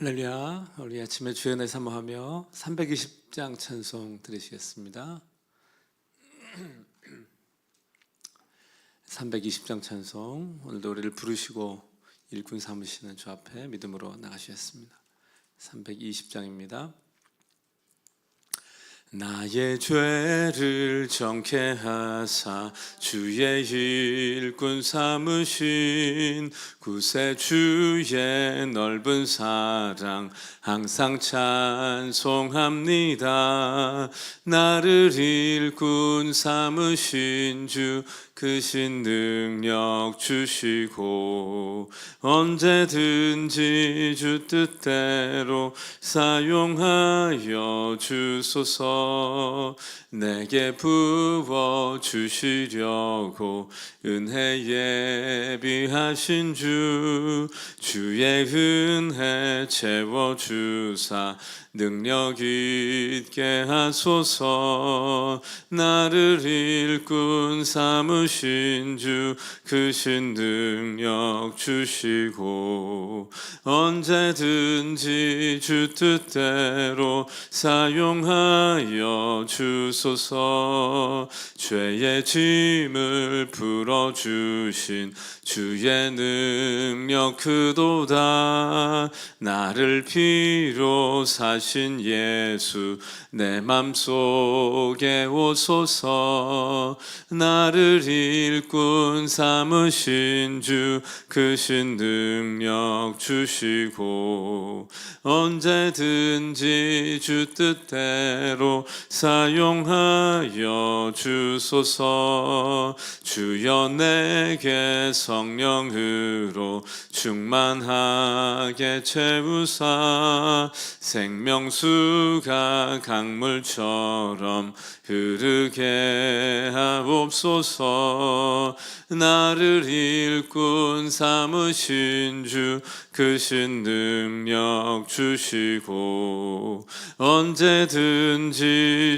할렐루야. 우리 아침에 주연의 사모하며 320장 찬송 들으시겠습니다. 320장 찬송 오늘도 우리를 부르시고 일꾼 삼으시는 주 앞에 믿음으로 나가시겠습니다. 320장입니다. 나의 죄를 정케 하사 주의 일꾼 삼으신 구세주의 넓은 사랑 항상 찬송합니다. 나를 일꾼 삼으신 주 크신 능력 주시고 언제든지 주 뜻대로 사용하여 주소서. 내게 부어 주시려고 은혜 예비하신 주 주의 은혜 채워 주사 능력 있게 하소서. 나를 일꾼 삼으신 주 크신 능력 주시고 언제든지 주 뜻대로 사용하여 주소서. 죄의 짐을 풀어주신 주의 능력 크도다. 나를 피로 사신 예수 내 맘속에 오소서. 나를 일꾼 삼으신 주 크신 능력 주시고 언제든지 주 뜻대로 사용하여 주소서. 주여 내게 성령으로 충만하게 채우사. 생명 수가 강물처럼 흐르게 하옵소서. 나를 일꾼 삼으신 주 크신 능력 주시고 언제든지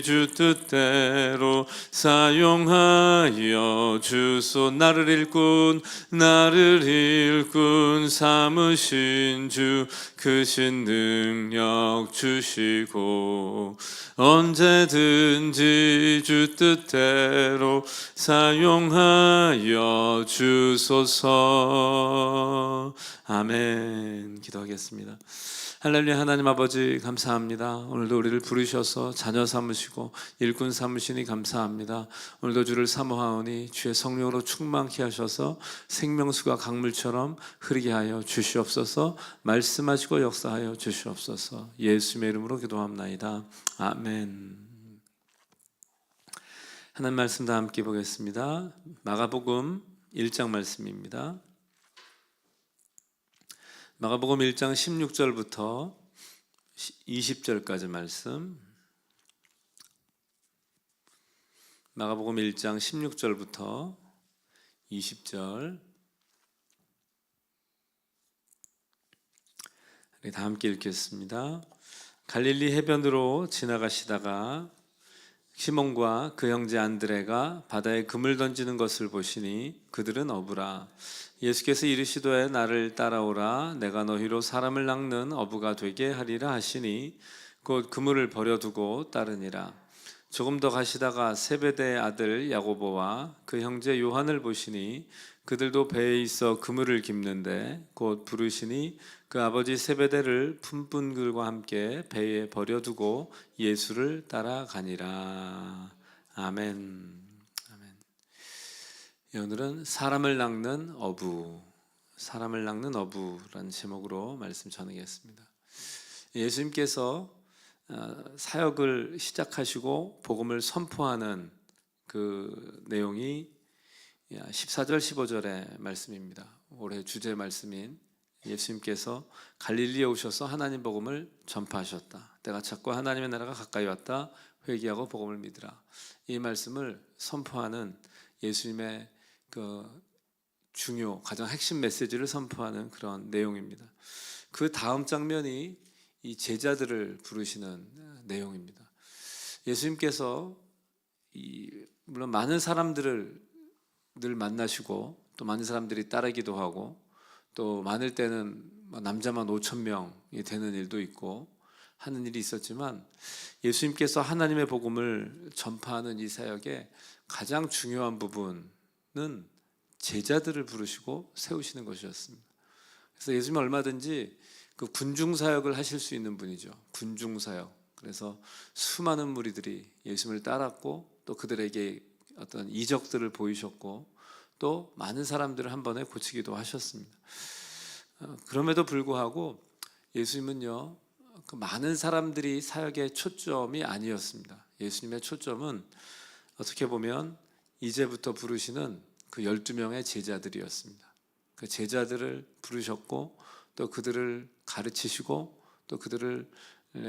주 뜻대로 사용하여 주소 나를 일꾼 나를 일꾼 삼으신 주 크신 능력 주시고 언제든지 주 뜻대로 사용하여 주소서. 아멘 기도하겠습니다. 할렐루야 하나님 아버지 감사합니다. 오늘도 우리를 부르셔서 자녀 삼으시고 일꾼 삼으시니 감사합니다. 오늘도 주를 사모하오니 주의 성령으로 충만케 하셔서 생명수가 강물처럼 흐르게 하여 주시옵소서 말씀하시고 역사하여 주시옵소서. 예수님의 이름으로 기도합나이다. 아멘. 하나님 말씀 다 함께 보겠습니다. 마가복음 1장 말씀입니다 마가복음 1장 16절부터 20절까지 말씀. 마가복음 1장 16절부터 20절. 우리 다 함께 읽겠습니다. 갈릴리 해변으로 지나가시다가 시몬과 그 형제 안드레가 바다에 금을 던지는 것을 보시니 그들은 어부라. 예수께서 이르시되 나를 따라오라. 내가 너희로 사람을 낚는 어부가 되게 하리라 하시니 곧 그물을 버려두고 따르니라. 조금 더 가시다가 세베대의 아들 야고보와 그 형제 요한을 보시니 그들도 배에 있어 그물을 깁는데 곧 부르시니 그 아버지 세베대를 품꾼들과 함께 배에 버려두고 예수를 따라가니라. 아멘. 아멘. 예, 오늘은 사람을 낚는 어부 사람을 낚는 어부라는 제목으로 말씀 전하겠습니다. 예수님께서 어, 사역을 시작하시고 복음을 선포하는 그 내용이 14절 15절의 말씀입니다. 올해 주제 말씀인 예수님께서 갈릴리에 오셔서 하나님 복음을 전파하셨다. 때가 찼고 하나님의 나라가 가까이 왔다. 회개하고 복음을 믿으라. 이 말씀을 선포하는 예수님의 그 중요 가장 핵심 메시지를 선포하는 그런 내용입니다. 그 다음 장면이 이 제자들을 부르시는 내용입니다. 예수님께서 이 물론 많은 사람들을 늘 만나시고 또 많은 사람들이 따르기도 하고 또 많을 때는 뭐 남자만 5천 명이 되는 일도 있고 하는 일이 있었지만 예수님께서 하나님의 복음을 전파하는 이 사역의 가장 중요한 부분은 제자들을 부르시고 세우시는 것이었습니다. 그래서 예수님 은 얼마든지 그 군중 사역을 하실 수 있는 분이죠. 군중 사역. 그래서 수많은 무리들이 예수님을 따랐고 또 그들에게 어떤 이적들을 보이셨고 또 많은 사람들을 한 번에 고치기도 하셨습니다. 어, 그럼에도 불구하고 예수님은요 그 많은 사람들이 사역의 초점이 아니었습니다. 예수님의 초점은 어떻게 보면 이제부터 부르시는 그 12명의 제자들이었습니다. 그 제자들을 부르셨고 또 그들을 가르치시고 또 그들을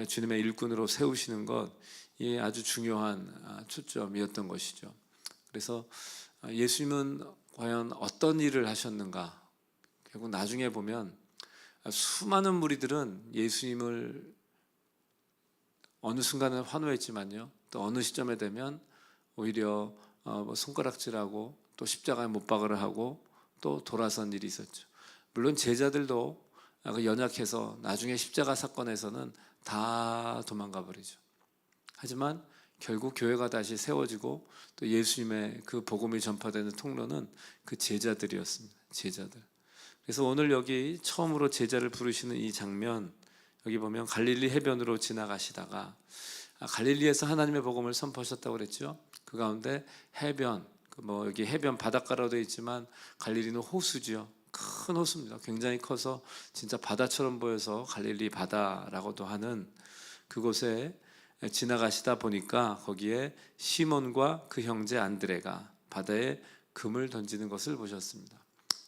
주님의 일꾼으로 세우시는 것 이 아주 중요한 아, 초점이었던 것이죠. 그래서 예수님은 과연 어떤 일을 하셨는가? 결국 나중에 보면 수많은 무리들은 예수님을 어느 순간은 환호했지만요. 또 어느 시점에 되면 오히려 어, 뭐 손가락질하고 또 십자가에 못 박으려 하고 또 돌아선 일이 있었죠. 물론 제자들도 그 연약해서 나중에 십자가 사건에서는 다 도망가 버리죠. 하지만 결국 교회가 다시 세워지고 또 예수님의 그 복음이 전파되는 통로는 그 제자들이었습니다. 제자들. 그래서 오늘 여기 처음으로 제자를 부르시는 이 장면 여기 보면 갈릴리 해변으로 지나가시다가 아, 갈릴리에서 하나님의 복음을 선포하셨다고 그랬죠. 그 가운데 해변 그뭐 여기 해변 바닷가로 되어 있지만 갈릴리는 호수죠. 큰 호수입니다. 굉장히 커서 진짜 바다처럼 보여서 갈릴리 바다라고도 하는 그곳에 지나가시다 보니까 거기에 시몬과 그 형제 안드레가 바다에 금을 던지는 것을 보셨습니다.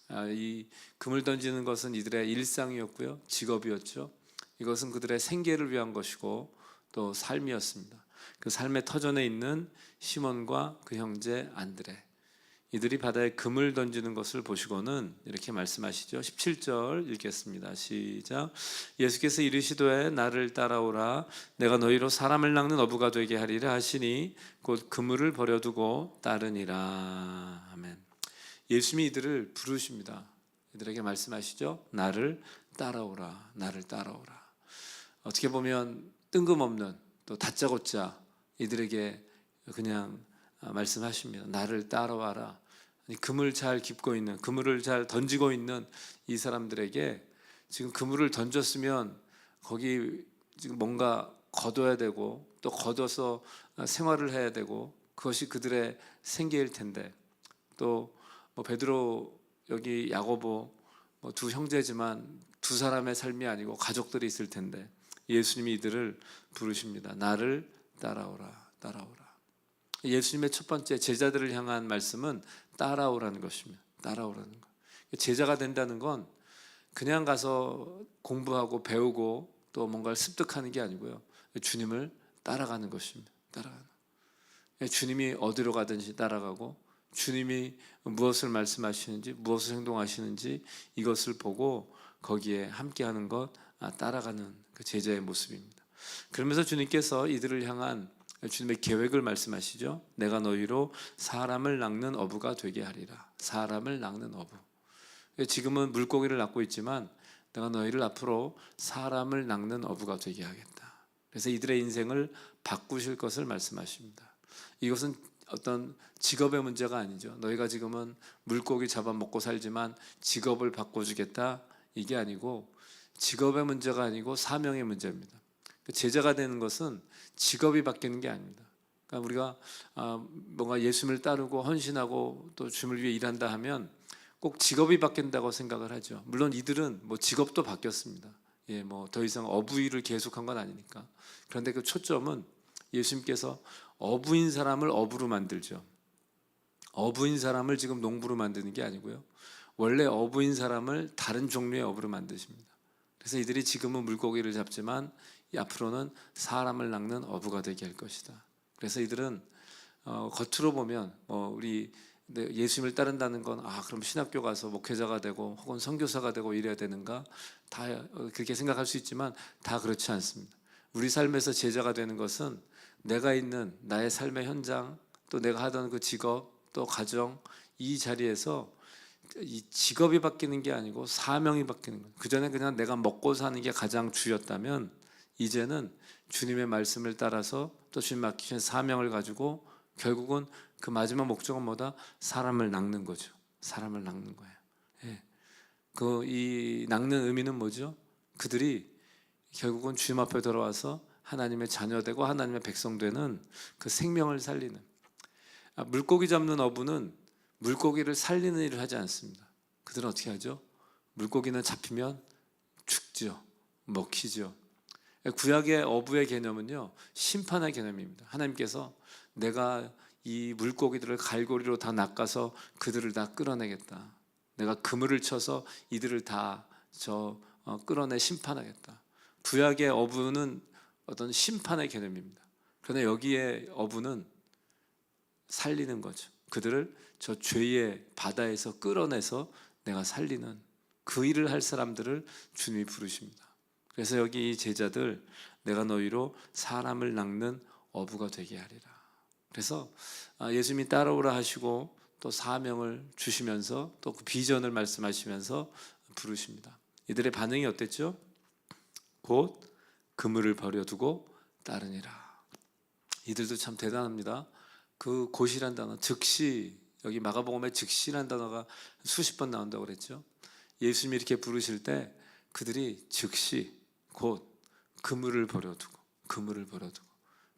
아, 이 금을 던지는 것은 이들의 일상이었고요, 직업이었죠. 이것은 그들의 생계를 위한 것이고 또 삶이었습니다. 그 삶의 터전에 있는 시몬과 그 형제 안드레 이들이 바다에 금을 던지는 것을 보시고는 이렇게 말씀하시죠. 17절 읽겠습니다. 시작. 예수께서 이르시되 나를 따라오라 내가 너희로 사람을 낚는 어부가 되게 하리라 하시니 곧 그물을 버려두고 따르니라. 아멘. 예수님이 이들을 부르십니다. 이들에게 말씀하시죠. 나를 따라오라. 나를 따라오라. 어떻게 보면 뜬금없는 또 다짜고짜 이들에게 그냥 말씀하십니다. 나를 따라와라. 그물 잘 깁고 있는 그물을 잘 던지고 있는 이 사람들에게 지금 그물을 던졌으면 거기 지금 뭔가 걷어야 되고 또 걷어서 생활을 해야 되고 그것이 그들의 생계일 텐데 또 뭐 베드로 여기 야고보 뭐 두 형제지만 두 사람의 삶이 아니고 가족들이 있을 텐데 예수님이 이들을 부르십니다. 나를 따라오라, 따라오라. 예수님의 첫 번째 제자들을 향한 말씀은 따라오라는 것입니다. 따라오라는 것. 제자가 된다는 건 그냥 가서 공부하고 배우고 또 뭔가를 습득하는 게 아니고요. 주님을 따라가는 것입니다. 따라가는. 주님이 어디로 가든지 따라가고 주님이 무엇을 말씀하시는지 무엇을 행동하시는지 이것을 보고 거기에 함께하는 것 아, 따라가는 그 제자의 모습입니다. 그러면서 주님께서 이들을 향한 주님의 계획을 말씀하시죠. 내가 너희로 사람을 낚는 어부가 되게 하리라. 사람을 낚는 어부. 지금은 물고기를 낚고 있지만 내가 너희를 앞으로 사람을 낚는 어부가 되게 하겠다. 그래서 이들의 인생을 바꾸실 것을 말씀하십니다. 이것은 어떤 직업의 문제가 아니죠. 너희가 지금은 물고기 잡아 먹고 살지만 직업을 바꿔주겠다 이게 아니고 직업의 문제가 아니고 사명의 문제입니다. 제자가 되는 것은 직업이 바뀌는 게 아닙니다. 그러니까 우리가 아, 뭔가 예수님을 따르고 헌신하고 또 주님을 위해 일한다 하면 꼭 직업이 바뀐다고 생각을 하죠. 물론 이들은 뭐 직업도 바뀌었습니다. 예, 뭐 더 이상 어부일을 계속한 건 아니니까. 그런데 그 초점은 예수님께서 어부인 사람을 어부로 만들죠. 어부인 사람을 지금 농부로 만드는 게 아니고요. 원래 어부인 사람을 다른 종류의 어부로 만드십니다. 그래서 이들이 지금은 물고기를 잡지만 앞으로는 사람을 낚는 어부가 되게 할 것이다. 그래서 이들은 어, 겉으로 보면 뭐 우리 예수님을 따른다는 건 아 그럼 신학교 가서 목회자가 되고 혹은 선교사가 되고 이래야 되는가 다 어, 그렇게 생각할 수 있지만 다 그렇지 않습니다. 우리 삶에서 제자가 되는 것은 내가 있는 나의 삶의 현장 또 내가 하던 그 직업 또 가정 이 자리에서 이 직업이 바뀌는 게 아니고 사명이 바뀌는 거예요. 그 전에 그냥 내가 먹고 사는 게 가장 주였다면 이제는 주님의 말씀을 따라서 또 주님 맡기신 사명을 가지고 결국은 그 마지막 목적은 뭐다? 사람을 낚는 거죠. 사람을 낚는 거예요. 예. 그이 낚는 의미는 뭐죠? 그들이 결국은 주님 앞에 돌아와서 하나님의 자녀 되고 하나님의 백성 되는 그 생명을 살리는 아, 물고기 잡는 어부는 물고기를 살리는 일을 하지 않습니다. 그들은 어떻게 하죠? 물고기는 잡히면 죽죠. 먹히죠. 구약의 어부의 개념은요. 심판의 개념입니다. 하나님께서 내가 이 물고기들을 갈고리로 다 낚아서 그들을 다 끌어내겠다. 내가 그물을 쳐서 이들을 다저 어, 끌어내 심판하겠다. 구약의 어부는 어떤 심판의 개념입니다. 그러나 여기에 어부는 살리는 거죠. 그들을 저 죄의 바다에서 끌어내서 내가 살리는 그 일을 할 사람들을 주님이 부르십니다. 그래서 여기 이 제자들 내가 너희로 사람을 낚는 어부가 되게 하리라. 그래서 아, 예수님이 따라오라 하시고 또 사명을 주시면서 또 그 비전을 말씀하시면서 부르십니다. 이들의 반응이 어땠죠? 곧 그물을 버려두고 따르니라. 이들도 참 대단합니다. 그 곧이란 단어, 즉시 여기 마가복음에 즉시란 단어가 수십 번 나온다고 그랬죠. 예수님이 이렇게 부르실 때 그들이 즉시 곧 그물을 버려두고 그물을 버려두고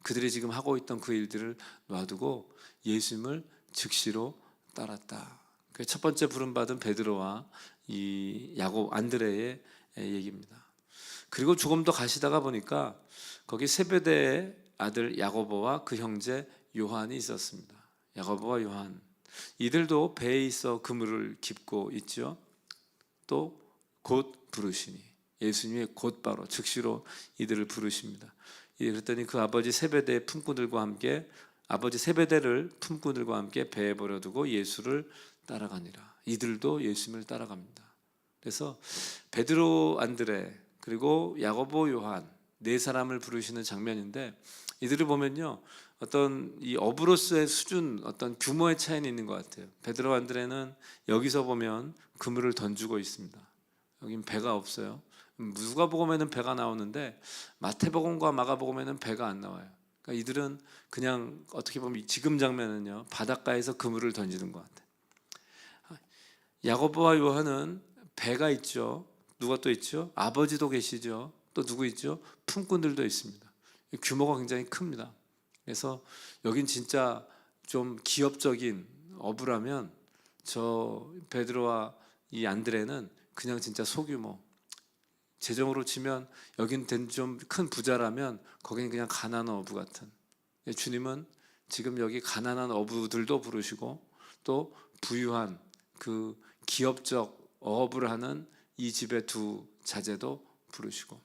그들이 지금 하고 있던 그 일들을 놔두고 예수님을 즉시로 따랐다. 그첫 번째 부름 받은 베드로와 이 야곱 안드레의 얘기입니다. 그리고 조금 더 가시다가 보니까 거기 세베대의 아들 야고보와 그 형제 요한이 있었습니다. 야고보와 요한 이들도 배에 있어 그물을 깁고 있죠. 또 곧 부르시니 예수님이 곧바로 즉시로 이들을 부르십니다. 예, 그랬더니 그 아버지 세베대의 품꾼들과 함께 아버지 세베대를 품꾼들과 함께 배에 버려두고 예수를 따라가니라. 이들도 예수님을 따라갑니다. 그래서 베드로 안드레 그리고 야고보 요한 네 사람을 부르시는 장면인데 이들을 보면요 어떤 이 어브로스의 수준 어떤 규모의 차이는 있는 것 같아요. 베드로 안드레는 여기서 보면 그물을 던지고 있습니다. 여긴 배가 없어요. 누가복음에는 배가 나오는데 마태복음과 마가복음에는 배가 안 나와요. 그러니까 이들은 그냥 어떻게 보면 지금 장면은요 바닷가에서 그물을 던지는 것 같아요. 야고보와 요한은 배가 있죠. 누가 또 있죠? 아버지도 계시죠. 또 누구 있죠? 품꾼들도 있습니다. 규모가 굉장히 큽니다. 그래서 여긴 진짜 좀 기업적인 어부라면 저 베드로와 이 안드레는 그냥 진짜 소규모 재정으로 치면 여긴 된좀큰 부자라면 거기는 그냥 가난한 어부 같은 주님은 지금 여기 가난한 어부들도 부르시고 또 부유한 그 기업적 어업을 하는 이 집의 두 자제도 부르시고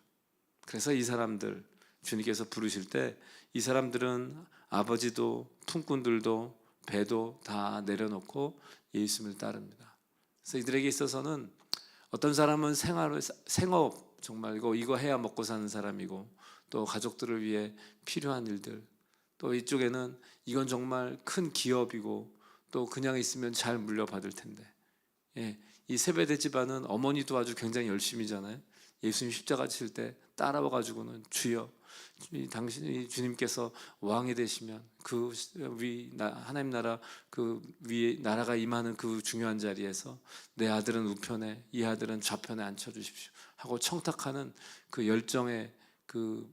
그래서 이 사람들 주님께서 부르실 때 이 사람들은 아버지도 품꾼들도 배도 다 내려놓고 예수님을 따릅니다. 그래서 이들에게 있어서는 어떤 사람은 생활 생업 정말 이거 이거 해야 먹고 사는 사람이고 또 가족들을 위해 필요한 일들 또 이쪽에는 이건 정말 큰 기업이고 또 그냥 있으면 잘 물려받을 텐데 예, 이 세배대 집안은 어머니도 아주 굉장히 열심히잖아요. 예수님 십자가 칠 때 따라와 가지고는 주여 당신이 주님께서 왕이 되시면 그 위 하나님 나라 그 위에 나라가 임하는 그 중요한 자리에서 내 아들은 우편에 이 아들은 좌편에 앉혀 주십시오 하고 청탁하는 그 열정의 그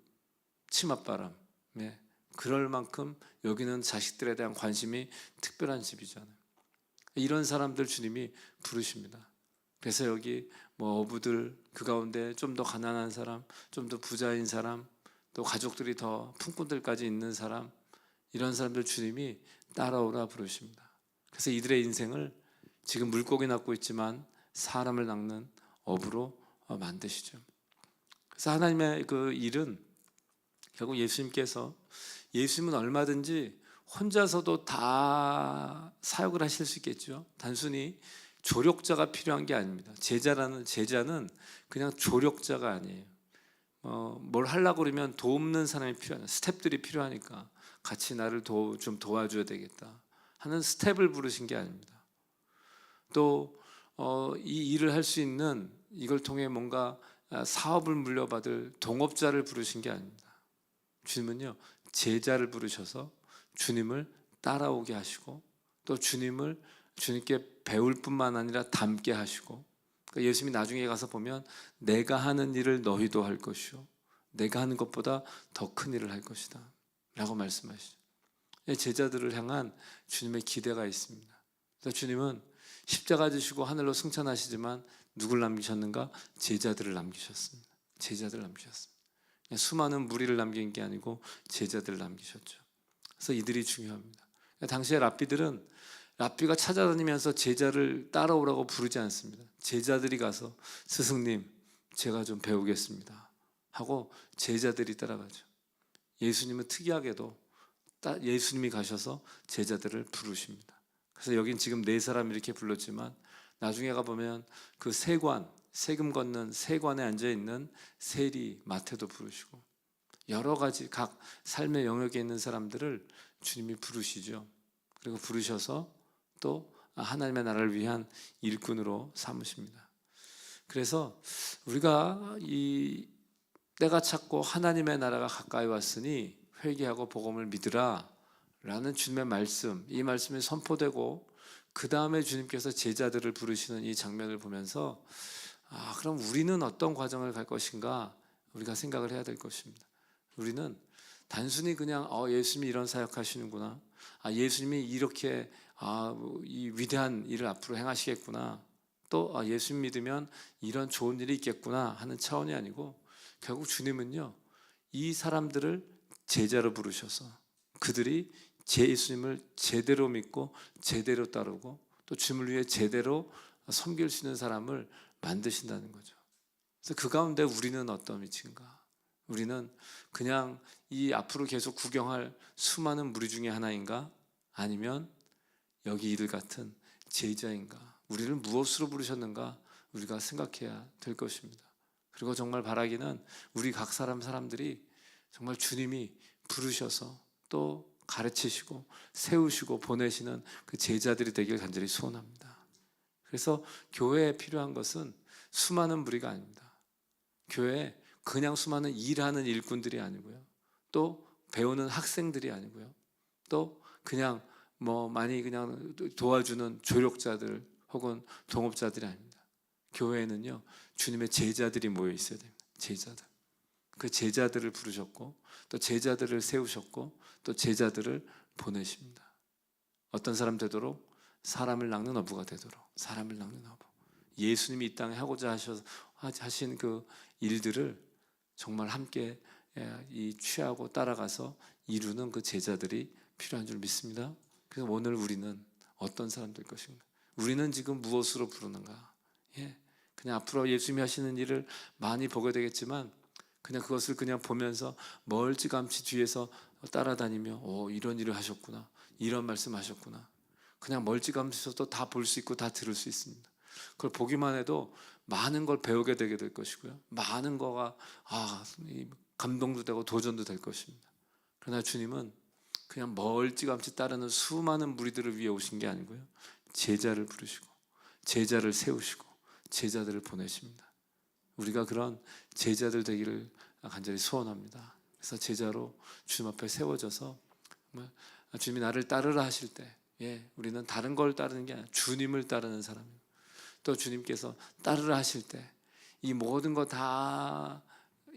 치맛바람 예. 그럴 만큼 여기는 자식들에 대한 관심이 특별한 집이잖아요. 이런 사람들 주님이 부르십니다. 그래서 여기 뭐 어부들 그 가운데 좀 더 가난한 사람, 좀 더 부자인 사람, 또 가족들이 더 품꾼들까지 있는 사람 이런 사람들 주님이 따라오라 부르십니다. 그래서 이들의 인생을 지금 물고기 낚고 있지만 사람을 낚는 어부로 만드시죠. 그래서 하나님의 그 일은 결국 예수님께서 예수님은 얼마든지 혼자서도 다 사역을 하실 수 있겠죠. 단순히 조력자가 필요한 게 아닙니다. 제자라는 제자는 그냥 조력자가 아니에요. 어, 뭘 하려고 그러면 돕는 사람이 필요하냐. 스텝들이 필요하니까 같이 나를 도, 좀 도와줘야 되겠다 하는 스텝을 부르신 게 아닙니다. 또 어, 이 일을 할 수 있는 이걸 통해 뭔가 아, 사업을 물려받을 동업자를 부르신 게 아닙니다. 주님은요 제자를 부르셔서 주님을 따라오게 하시고 또 주님을 주님께 배울 뿐만 아니라 닮게 하시고 그러니까 예수님이 나중에 가서 보면 내가 하는 일을 너희도 할 것이요. 내가 하는 것보다 더 큰 일을 할 것이다. 라고 말씀하시죠. 예, 제자들을 향한 주님의 기대가 있습니다. 그래서 주님은 십자가 지시고 하늘로 승천하시지만 누굴 남기셨는가? 제자들을 남기셨습니다. 제자들을 남기셨습니다. 수많은 무리를 남긴 게 아니고 제자들을 남기셨죠. 그래서 이들이 중요합니다. 당시에 랍비들은 랍비가 찾아다니면서 제자를 따라오라고 부르지 않습니다. 제자들이 가서 스승님, 제가 좀 배우겠습니다. 하고 제자들이 따라가죠. 예수님은 특이하게도 따- 예수님이 가셔서 제자들을 부르십니다. 그래서 여긴 지금 네 사람 이렇게 불렀지만 나중에 가보면 그 세관, 세금 걷는 세관에 앉아 있는 세리, 마태도 부르시고 여러 가지 각 삶의 영역에 있는 사람들을 주님이 부르시죠. 그리고 부르셔서 또 하나님의 나라를 위한 일꾼으로 삼으십니다. 그래서 우리가 이 때가 찼고 하나님의 나라가 가까이 왔으니 회개하고 복음을 믿으라 라는 주님의 말씀, 이 말씀이 선포되고 그 다음에 주님께서 제자들을 부르시는 이 장면을 보면서 아, 그럼 우리는 어떤 과정을 갈 것인가 우리가 생각을 해야 될 것입니다. 우리는 단순히 그냥 어, 예수님이 이런 사역하시는구나. 아, 예수님이 이렇게 아, 이 위대한 일을 앞으로 행하시겠구나. 또 아, 예수님 믿으면 이런 좋은 일이 있겠구나 하는 차원이 아니고 결국 주님은요 이 사람들을 제자로 부르셔서 그들이 제 예수님을 제대로 믿고 제대로 따르고 또 주님을 위해 제대로 섬길 수 있는 사람을 만드신다는 거죠. 그래서 그 가운데 우리는 어떤 위치인가? 우리는 그냥 이 앞으로 계속 구경할 수많은 무리 중에 하나인가? 아니면 여기 이들 같은 제자인가? 우리를 무엇으로 부르셨는가? 우리가 생각해야 될 것입니다. 그리고 정말 바라기는 우리 각 사람 사람들이 정말 주님이 부르셔서 또 가르치시고 세우시고 보내시는 그 제자들이 되길 간절히 소원합니다. 그래서 교회에 필요한 것은 수많은 무리가 아닙니다. 교회에 그냥 수많은 일하는 일꾼들이 아니고요. 또 배우는 학생들이 아니고요. 또 그냥 뭐 많이 그냥 도와주는 조력자들 혹은 동업자들이 아닙니다. 교회에는요 주님의 제자들이 모여 있어야 됩니다. 제자들. 그 제자들을 부르셨고 또 제자들을 세우셨고 또 제자들을 보내십니다. 어떤 사람 되도록 사람을 낚는 어부가 되도록 사람을 낚는 어부. 예수님이 이 땅에 하고자 하셔 하신 그 일들을 정말 함께 예, 이 취하고 따라가서 이루는 그 제자들이 필요한 줄 믿습니다. 그래서 오늘 우리는 어떤 사람 될 것인가? 우리는 지금 무엇으로 부르는가? 예, 그냥 앞으로 예수님이 하시는 일을 많이 보게 되겠지만 그냥 그것을 그냥 보면서 멀찌감치 뒤에서 따라다니며 오 이런 일을 하셨구나 이런 말씀 하셨구나 그냥 멀찌감치서도 다 볼 수 있고 다 들을 수 있습니다. 그걸 보기만 해도 많은 걸 배우게 되게 될 것이고요. 많은 거가 아, 이 감동도 되고 도전도 될 것입니다. 그러나 주님은 그냥 멀찌감치 따르는 수많은 무리들을 위해 오신 게 아니고요. 제자를 부르시고 제자를 세우시고 제자들을 보내십니다. 우리가 그런 제자들 되기를 간절히 소원합니다. 그래서 제자로 주님 앞에 세워져서 정말 주님이 나를 따르라 하실 때, 예, 우리는 다른 걸 따르는 게 아니라 주님을 따르는 사람입니다. 또 주님께서 따르라 하실 때, 이 모든 거 다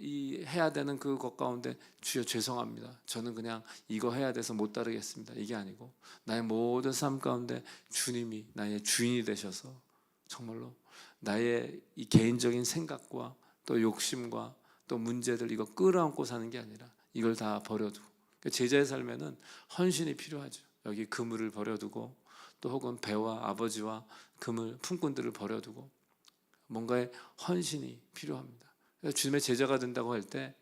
이 해야 되는 그 것 가운데 주여 죄송합니다. 저는 그냥 이거 해야 돼서 못 따르겠습니다. 이게 아니고 나의 모든 삶 가운데 주님이 나의 주인이 되셔서 정말로 나의 이 개인적인 생각과 또 욕심과 또 문제들 이거 끌어안고 사는 게 아니라 이걸 다 버려두고 그러니까 제자의 삶에는 헌신이 필요하죠. 여기 그물을 버려두고 또 혹은 배와 아버지와 그물 품꾼들을 버려두고 뭔가의 헌신이 필요합니다. 주님의 제자가 된다고 할 때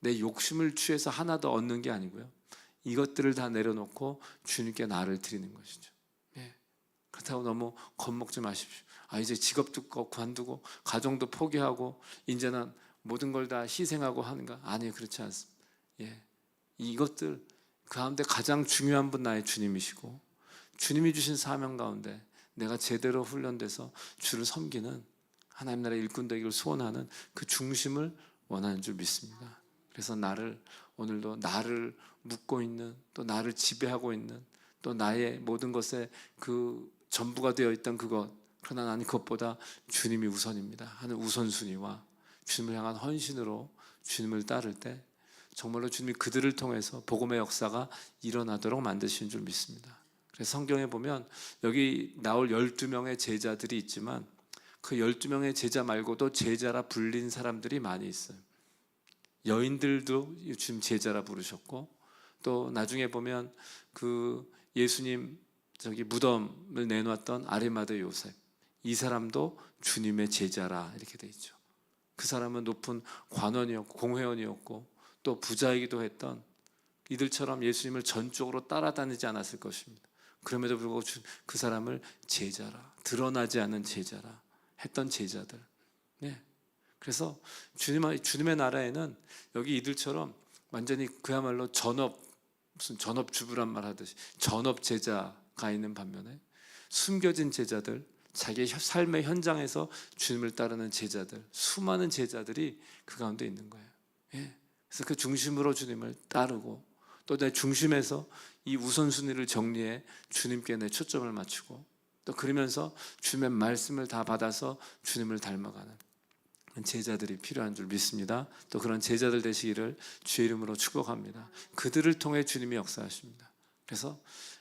내 욕심을 취해서 하나 더 얻는 게 아니고요. 이것들을 다 내려놓고 주님께 나를 드리는 것이죠. 예. 그렇다고 너무 겁먹지 마십시오. 아 이제 직업도 관두고 가정도 포기하고 이제는 모든 걸 다 희생하고 하는가? 아니요 그렇지 않습니다. 예, 이것들 그 가운데 가장 중요한 분 나의 주님이시고 주님이 주신 사명 가운데 내가 제대로 훈련돼서 주를 섬기는 하나님 나라의 일꾼 되기를 소원하는 그 중심을 원하는 줄 믿습니다. 그래서 나를 오늘도 나를 묻고 있는 또 나를 지배하고 있는 또 나의 모든 것에 그 전부가 되어 있던 그것 그러나 나는 그것보다 주님이 우선입니다 하는 우선순위와 주님을 향한 헌신으로 주님을 따를 때 정말로 주님이 그들을 통해서 복음의 역사가 일어나도록 만드시는 줄 믿습니다. 그래서 성경에 보면 여기 나올 12명의 제자들이 있지만 그 12명의 제자 말고도 제자라 불린 사람들이 많이 있어요. 여인들도 지금 제자라 부르셨고 또 나중에 보면 그 예수님 저기 무덤을 내놓았던 아리마대 요셉 이 사람도 주님의 제자라 이렇게 돼 있죠. 그 사람은 높은 관원이었고 공회원이었고 또 부자이기도 했던 이들처럼 예수님을 전적으로 따라다니지 않았을 것입니다. 그럼에도 불구하고 주- 그 사람을 제자라 드러나지 않은 제자라 했던 제자들. 네. 그래서 주님 주님의 나라에는 여기 이들처럼 완전히 그야말로 전업 무슨 전업 주부란 말 하듯이 전업 제자가 있는 반면에 숨겨진 제자들 자기의 혀- 삶의 현장에서 주님을 따르는 제자들 수많은 제자들이 그 가운데 있는 거예요. 예. 그래서 그 중심으로 주님을 따르고 또 내 중심에서 이 우선순위를 정리해 주님께 내 초점을 맞추고 또 그러면서 주님의 말씀을 다 받아서 주님을 닮아가는 제자들이 필요한 줄 믿습니다. 또 그런 제자들 되시기를 주의 이름으로 축복합니다. 그들을 통해 주님이 역사하십니다. 그래서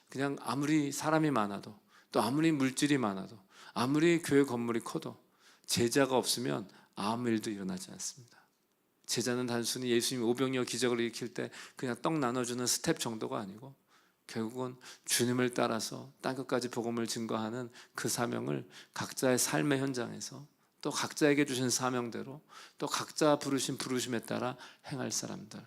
그냥 아무리 사람이 많아도 또 아무리 물질이 많아도 아무리 교회 건물이 커도 제자가 없으면 아무 일도 일어나지 않습니다. 제자는 단순히 예수님 오병이어 기적을 일으킬 때 그냥 떡 나눠주는 스텝 정도가 아니고 결국은 주님을 따라서 땅끝까지 복음을 증거하는 그 사명을 각자의 삶의 현장에서 또 각자에게 주신 사명대로 또 각자 부르신 부르심에 따라 행할 사람들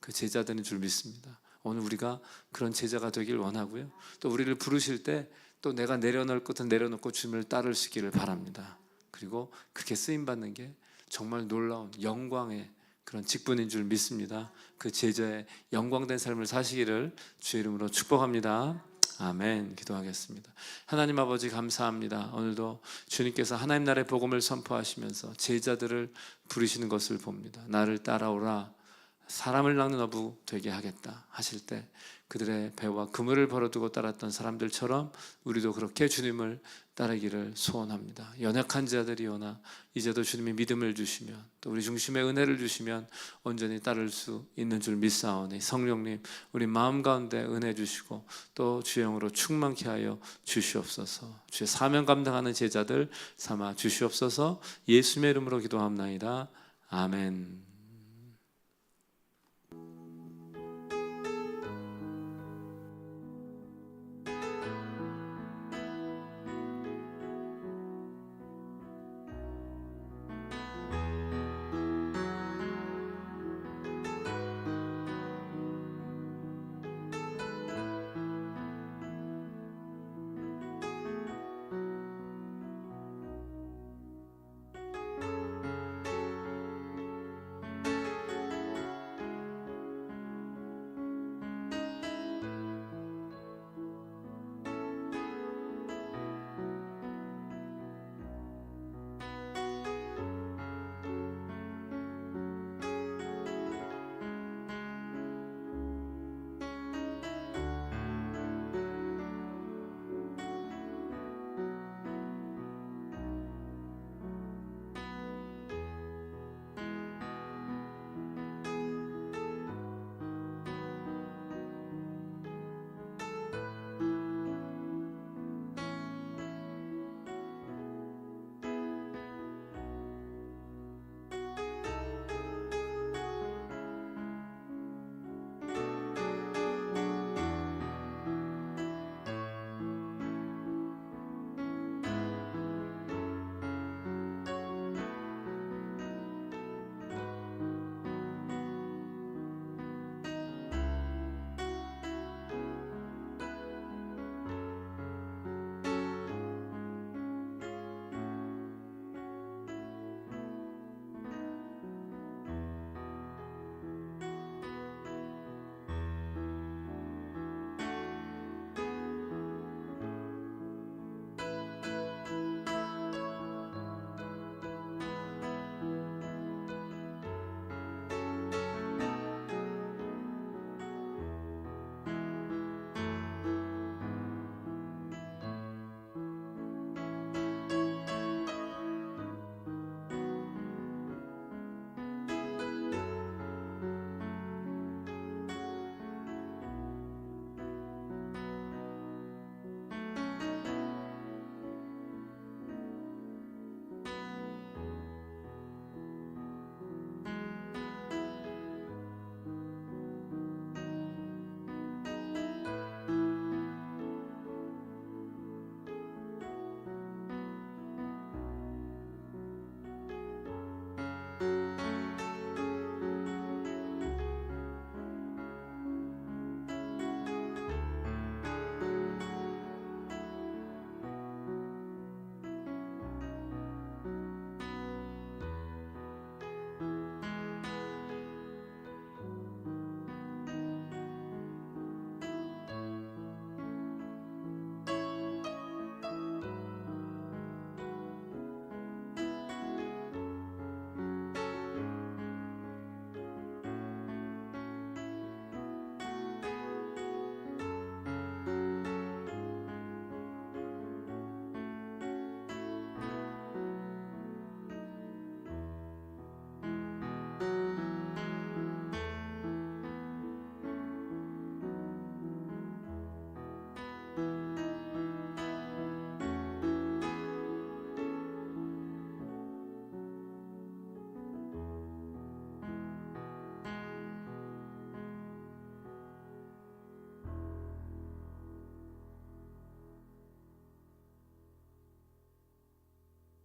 그 제자들인 줄 믿습니다. 오늘 우리가 그런 제자가 되길 원하고요. 또 우리를 부르실 때 또 내가 내려놓을 것은 내려놓고 주님을 따르시기를 바랍니다. 그리고 그렇게 쓰임 받는 게 정말 놀라운 영광의 그런 직분인 줄 믿습니다. 그 제자의 영광된 삶을 사시기를 주의 이름으로 축복합니다. 아멘. 기도하겠습니다. 하나님 아버지 감사합니다. 오늘도 주님께서 하나님 나라의 복음을 선포하시면서 제자들을 부르시는 것을 봅니다. 나를 따라오라. 사람을 낳는 어부 되게 하겠다 하실 때 그들의 배와 그물을 벌어두고 따랐던 사람들처럼 우리도 그렇게 주님을 따르기를 소원합니다. 연약한 자들이오나 이제도 주님이 믿음을 주시면 또 우리 중심에 은혜를 주시면 온전히 따를 수 있는 줄 믿사오니 성령님 우리 마음 가운데 은혜 주시고 또 주영으로 충만케 하여 주시옵소서. 주의 사명 감당하는 제자들 삼아 주시옵소서. 예수님의 이름으로 기도합나이다. 아멘.